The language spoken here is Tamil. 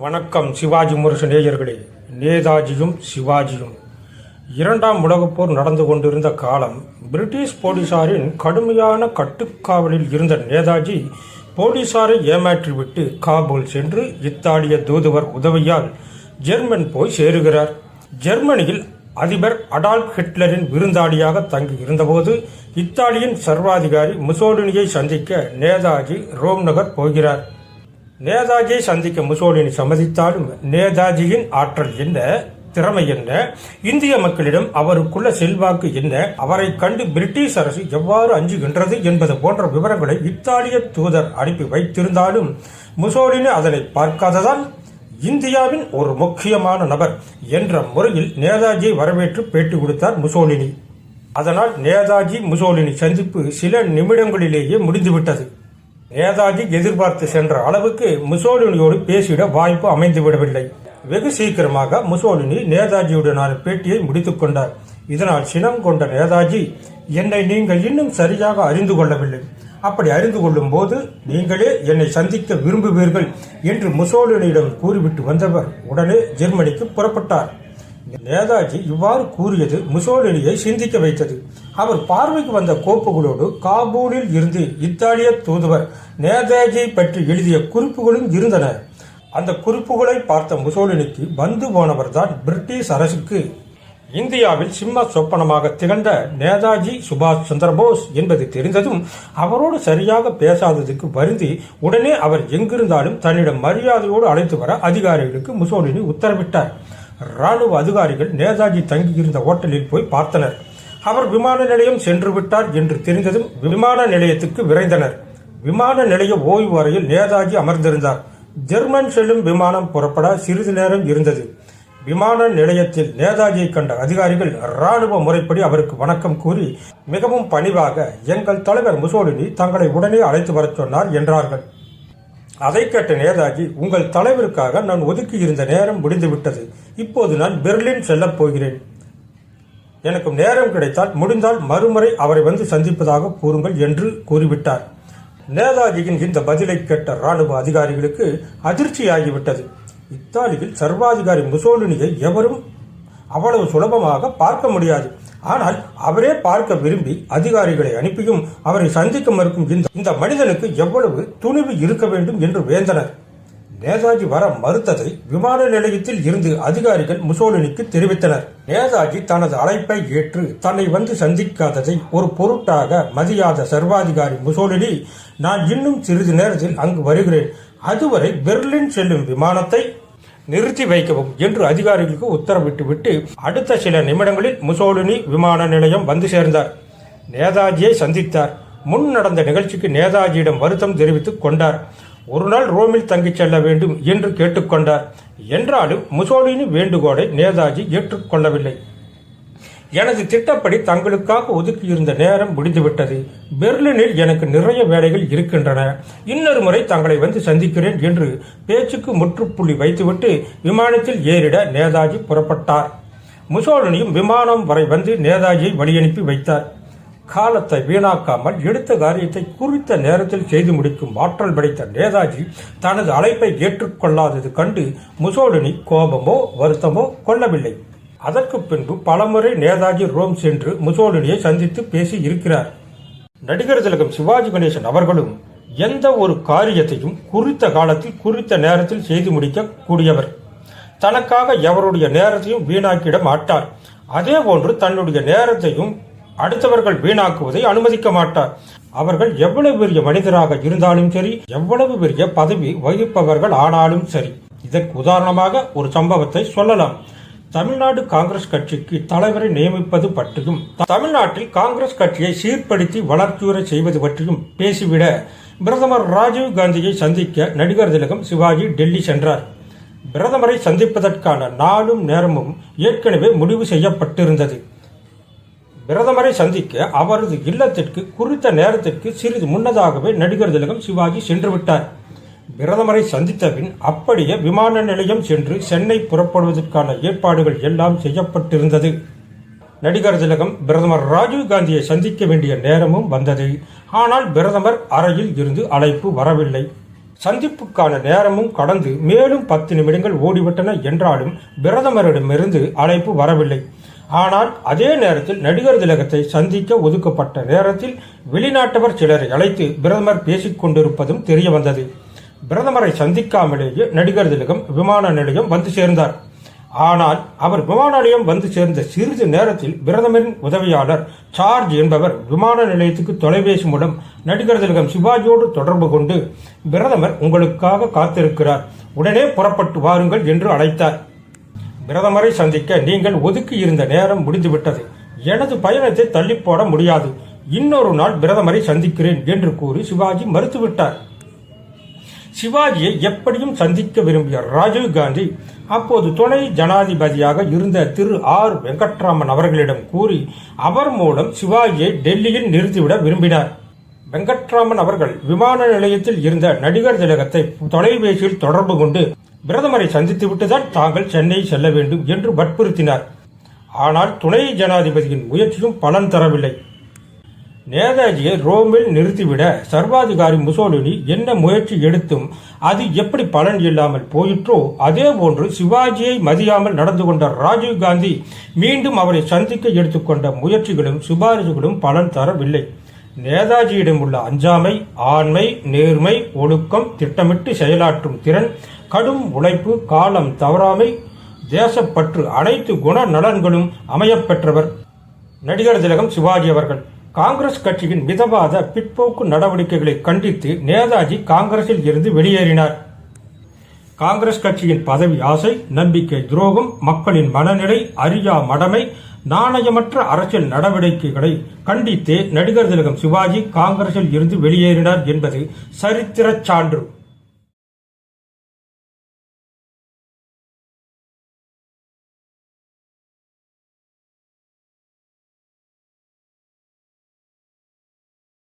வணக்கம் சிவாஜி முரசு நேயர்களே. நேதாஜியும் சிவாஜியும். இரண்டாம் உலகப் போர் நடந்து கொண்டிருந்த காலம் பிரிட்டிஷ் போலீசாரின் கடுமையான கட்டுக்காவலில் இருந்த நேதாஜி போலீசாரை ஏமாற்றிவிட்டு காபூல் சென்று இத்தாலிய தூதுவர் உதவியால் ஜெர்மன் போய் சேருகிறார். ஜெர்மனியில் அதிபர் அடால்ப் ஹிட்லரின் விருந்தாளியாக தங்கி இருந்தபோது இத்தாலியின் சர்வாதிகாரி முசோலினியை சந்திக்க நேதாஜி ரோம் நகர் போகிறார். நேதாஜியை சந்திக்க முசோலினி சம்மதித்தாலும் நேதாஜியின் ஆற்றல் என்ன திறமை என்ன இந்திய மக்களிடம் அவருக்குள்ள செல்வாக்கு என்ன அவரை கண்டு பிரிட்டிஷ் அரசு எவ்வாறு அஞ்சுகின்றது என்பது போன்ற விவரங்களை இத்தாலிய தூதர் அனுப்பி வைத்திருந்தாலும் முசோலினி அதனை பார்க்காததால் இந்தியாவின் ஒரு முக்கியமான நபர் என்ற முறையில் நேதாஜியை வரவேற்று பேட்டி கொடுத்தார் முசோலினி. அதனால் நேதாஜி முசோலினி சந்திப்பு சில நிமிடங்களிலேயே முடிந்துவிட்டது. நேதாஜி எதிர்பார்த்து சென்ற அளவுக்கு முசோலினியோடு பேசிட வாய்ப்பு அமைந்துவிடவில்லை வெகு சீக்கிரமாக முசோலினி நேதாஜியுடனான பேட்டியை முடித்துக் கொண்டார். இதனால் சினம் கொண்ட நேதாஜி என்னை நீங்கள் இன்னும் சரியாக அறிந்து கொள்ளவில்லை. அப்படி அறிந்து கொள்ளும் போது நீங்களே என்னை சந்திக்க விரும்புவீர்கள் என்று முசோலினியிடம் கூறிவிட்டு வந்தவர் உடனே ஜெர்மனிக்கு புறப்பட்டார். நேதாஜி இவ்வாறு கூறியது முசோலினியை சிந்திக்க வைத்தது. அவர் பார்வைக்கு வந்த கோப்புகளோடு காபூலில் இருந்து இத்தாலிய தூதுவர் நேதாஜியை பற்றி எழுதிய குறிப்புகளும் இருந்தன. அந்த குறிப்புகளை பார்த்த முசோலினிக்கு வந்து போனவர்தான் பிரிட்டிஷ் அரசுக்கு. இந்தியாவில் சிம்ம சொப்பனமாக திகழ்ந்த நேதாஜி சுபாஷ் சந்திரபோஸ் என்பது தெரிந்ததும் அவரோடு சரியாக பேசாததுக்கு வருந்தி உடனே அவர் எங்கிருந்தாலும் தன்னிடம் மரியாதையோடு அழைத்து வர அதிகாரிகளுக்கு முசோலினி உத்தரவிட்டார். ராணுவ அதிகாரிகள் நேதாஜி தங்கியிருந்த ஹோட்டலில் போய் பார்த்தனர். அவர் விமான நிலையம் சென்று விட்டார் என்று தெரிந்ததும் விமான நிலையத்துக்கு விரைந்தனர். விமான நிலைய ஓய்வு அறையில் நேதாஜி அமர்ந்திருந்தார். ஜெர்மன் செல்லும் விமானம் புறப்பட சிறிது நேரம் இருந்தது. விமான நிலையத்தில் நேதாஜியை கண்ட அதிகாரிகள் ராணுவ முறைப்படி அவருக்கு வணக்கம் கூறி மிகவும் பணிவாக எங்கள் தலைவர் முசோலினி தங்களை உடனே அழைத்து வரச் சொன்னார் என்றார்கள். அதை கேட்ட நேதாஜி உங்கள் தலைவருக்காக நான் ஒதுக்கி இருந்த நேரம் முடிந்துவிட்டது இப்போது நான் பெர்லின் செல்லப் போகிறேன். எனக்கு நேரம் கிடைத்தால் முடிந்தால் மறுமுறை அவரை வந்து சந்திப்பதாக கூறுங்கள் என்று கூறிவிட்டார். நேதாஜியின் இந்த பதிலை கேட்ட ராணுவ அதிகாரிகளுக்கு அதிர்ச்சியாகிவிட்டது. இத்தாலியில் சர்வாதிகாரி முசோலினியை எவரும் அவ்வளவு சுலபமாக பார்க்க முடியாது. ஆனால் அவரே பார்க்க விரும்பி அதிகாரிகளை அனுப்பியும் அவரை சந்திக்க மறுக்கும் இந்த இந்த மனிதனுக்கு எவ்வளவு துணிவு இருக்க வேண்டும் என்று வேந்தனர். நேதாஜி வர மறுத்ததை விமான நிலையத்தில் இருந்து அதிகாரிகள் முசோலினிக்கு தெரிவித்தனர். நேதாஜி தனது அழைப்பை ஏற்று தன்னை வந்து சந்திக்காததை ஒரு பொருட்டாக மதியாத சர்வாதிகாரி முசோலினி நான் இன்னும் சிறிது நேரத்தில் அங்கு வருகிறேன். அதுவரை பெர்லின் செல்லும் விமானத்தை நிறுத்தி வைக்கவும் என்று அதிகாரிகளுக்கு உத்தரவிட்டு விட்டு அடுத்த சில நிமிடங்களில் முசோலினி விமான நிலையம் வந்து சேர்ந்தார். நேதாஜியை சந்தித்தார். முன் நடந்த நிகழ்ச்சிக்கு நேதாஜியிடம் வருத்தம் தெரிவித்துக் கொண்டார். ஒரு நாள் ரோமில் தங்கிச் செல்ல வேண்டும் என்று கேட்டுக்கொண்டார் என்றாலும் முசோலினி வேண்டுகோளை நேதாஜி ஏற்றுக்கொள்ளவில்லை. எனது திட்டப்படி தங்களுக்காக ஒதுக்கியிருந்த நேரம் முடிந்துவிட்டது. பெர்லினில் எனக்கு நிறைய வேலைகள் இருக்கின்றன. இன்னொரு முறை தங்களை வந்து சந்திக்கிறேன் என்று பேச்சுக்கு முற்றுப்புள்ளி வைத்துவிட்டு விமானத்தில் ஏறிட நேதாஜி புறப்பட்டார். முசோலினியும் விமானம் வரை வந்து நேதாஜியை வழியனுப்பி வைத்தார். காலத்தை வீணாக்காமல் எடுத்த காரியத்தை குறித்த நேரத்தில் செய்து முடிக்கும் ஆற்றல் படைத்த நேதாஜி தனது அழைப்பை ஏற்றுக்கொள்ளாதது கண்டு முசோலினி கோபமோ வருத்தமோ கொள்ளவில்லை. அதற்கு பின்பு பலமுறை நேதாஜி ரோம் சென்று முசோலினியை சந்தித்து பேசி இருக்கிறார். நடிகர் திலகம் சிவாஜி கணேசன் அவர்களும் எந்த ஒரு காரியத்தையும் குறித்த காலத்தில் குறித்த நேரத்தில் செய்து முடிக்க கூடியவர் தனக்காக எவருடைய நேரத்தையும் வீணாக்கிட மாட்டார். அதே போன்று தன்னுடைய நேரத்தையும் அடுத்தவர்கள் வீணாக்குவதை அனுமதிக்க மாட்டார். அவர்கள் எவ்வளவு பெரிய மனிதராக இருந்தாலும் சரி எவ்வளவு பெரிய பதவி வகிப்பவர்கள் ஆனாலும் சரி. இதற்கு உதாரணமாக ஒரு சம்பவத்தை சொல்லலாம். தமிழ்நாடு காங்கிரஸ் கட்சிக்கு தலைவரை நியமிப்பது பற்றியும் தமிழ்நாட்டில் காங்கிரஸ் கட்சியை சீர்படுத்தி வளர்ச்சியுற செய்வது பற்றியும் பேசிவிட பிரதமர் ராஜீவ் காந்தியை சந்திக்க நடிகர் திலகம் சிவாஜி டெல்லி சென்றார். பிரதமரை சந்திப்பதற்கான நாளும் நேரமும் ஏற்கனவே முடிவு செய்யப்பட்டிருந்தது. பிரதமரை சந்திக்க அவரது இல்லத்திற்கு குறித்த நேரத்திற்கு சிறிது முன்னதாகவே நடிகர் திலகம் சிவாஜி சென்றுவிட்டார். விட்டார் பிரதமரை சந்தித்த பின் அப்படியே விமான நிலையம் சென்று சென்னை புறப்படுவதற்கான ஏற்பாடுகள் எல்லாம் செய்யப்பட்டிருந்தது. நடிகர் திலகம் பிரதமர் ராஜீவ் காந்தியை சந்திக்க வேண்டிய நேரமும் வந்தது. ஆனால் பிரதமர் அறையில் இருந்து அழைப்பு வரவில்லை. சந்திப்புக்கான நேரமும் கடந்து மேலும் பத்து நிமிடங்கள் ஓடிவிட்டன என்றாலும் பிரதமரிடமிருந்து அழைப்பு வரவில்லை. ஆனால் அதே நேரத்தில் நடிகர் திலகத்தை சந்திக்க ஒதுக்கப்பட்ட நேரத்தில் வெளிநாட்டவர் சிலரை அழைத்து பிரதமர் பேசிக் கொண்டிருப்பதும் தெரிய வந்தது பிரதமரை சந்திக்காமலேயே நடிகர் திலகம் விமான நிலையம் வந்து சேர்ந்தார். ஆனால் அவர் விமான நிலையம் வந்து சேர்ந்த சிறிது நேரத்தில் பிரதமரின் உதவியாளர் சார்ஜ் என்பவர் விமான நிலையத்துக்கு தொலைபேசி மூலம் நடிகர் திலகம் சிவாஜியோடு தொடர்பு கொண்டு பிரதமர் உங்களுக்காக காத்திருக்கிறார். உடனே புறப்பட்டு வாருங்கள் என்று அழைத்தார். பிரதமரை சந்திக்க நீங்கள் ஒதுக்கி இருந்த நேரம் முடிந்துவிட்டது. எனது பயணத்தை தள்ளி போட முடியாது. இன்னொரு நாள் பிரதமரை சந்திக்கிறேன் என்று கூறி சிவாஜி மறுத்துவிட்டார். சிவாஜியை எப்படியும் சந்திக்க விரும்பிய ராஜீவ் காந்தி அப்போது துணை ஜனாதிபதியாக இருந்த திரு ஆர் வெங்கட்ராமன் அவர்களிடம் கூறி அவர் மூலம் சிவாஜியை டெல்லியில் நிறுத்திவிட விரும்பினார். வெங்கட்ராமன் அவர்கள் விமான நிலையத்தில் இருந்த நடிகர் திலகத்தை தொலைபேசியில் தொடர்பு கொண்டு பிரதமரை சந்தித்துவிட்டுதான் தாங்கள் சென்னை செல்ல வேண்டும் என்று வற்புறுத்தினார். ஆனால் துணை ஜனாதிபதியின் முயற்சியும் பலன் தரவில்லை. நேதாஜியை ரோமில் நிறுத்திவிட சர்வாதிகாரி முசோலினி என்ன முயற்சி எடுத்தும் அது எப்படி பலன் இல்லாமல் போயிற்றோ அதே போன்று சிவாஜியை மதியாமல் நடந்து கொண்ட ராஜீவ் காந்தி மீண்டும் அவரை சந்திக்க எடுத்துக்கொண்ட முயற்சிகளும் சிபாரிசுகளும் பலன் தரவில்லை. நேதாஜியிடம் உள்ள அஞ்சாமை ஆண்மை நேர்மை ஒழுக்கம் திட்டமிட்டு செயலாற்றும் திறன் கடும் உழைப்பு காலம் தவறாமை தேசப்பற்று அனைத்து குண நலன்களும் அமையப்பெற்றவர் நடிகர் திலகம் சிவாஜி அவர்கள். காங்கிரஸ் கட்சியின் மிதவாத பிற்போக்கு நடவடிக்கைகளை கண்டித்து நேதாஜி காங்கிரஸில் இருந்து வெளியேறினார். காங்கிரஸ் கட்சியின் பதவி ஆசை நம்பிக்கை துரோகம் மக்களின் மனநிலை அறியா மடமை நாணயமற்ற அரசியல் நடவடிக்கைகளை கண்டித்து நடிகர் திலகம் சிவாஜி காங்கிரஸில் இருந்து வெளியேறினார் என்பது சரித்திரச் சான்று.